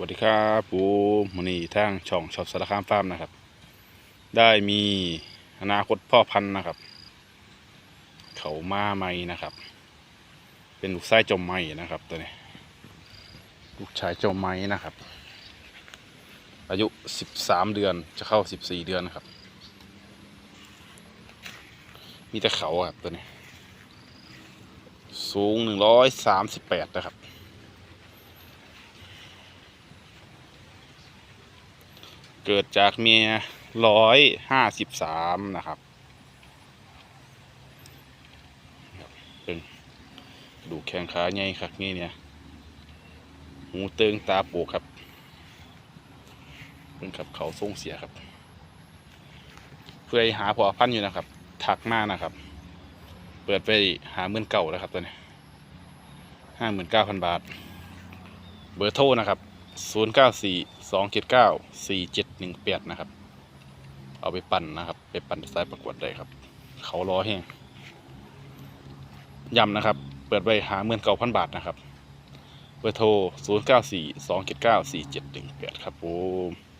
วัสดีครับปูมอนีทางช่องชอปสารคามฟาร์มนะครับ ได้มีอนาคตพ่อพันธุ์นะครับ เขามาใหม่นะครับ เป็นลูกชายจมใหม่นะครับตัวนี้ ลูกชายจมใหม่นะครับ อายุสิบสามเดือนจะเข้าสิบสี่เดือนนะครับ มีแต่เขาครับตัวนี้ สูงหนึ่งร้อยสามสิบแปดนะครับ เกิดจากเมียร้อยห้าสิบสามนะครับเป็นดูแข้งขาใหญ่ครับนี่เนี่ยหูเติงตาโปกครับเป็นครับเขาทรงเสียครับ เพื่อหาผัวพันอยู่นะครับ ถักมานะครับ เปิดไปหาเมื่นเก่าแล้วครับตัวนี้ห้าหมื่นเก้าพันบาท เบอร์โทรนะครับศูนย์เก้าสี่ สองเจ็ดเก้าสี่เจ็ดหนึ่งแปดนะครับ เอาไปปั่นนะครับ ไปปั่นสายประกวดได้ครับ เขาล้อแห้งย้ำนะครับ เปิดไว้หาเมื่นเก้าพันบาทนะครับ เบอร์โทรศูนย์เก้าสี่สองเจ็ดเก้าสี่เจ็ดหนึ่งแปดครับผม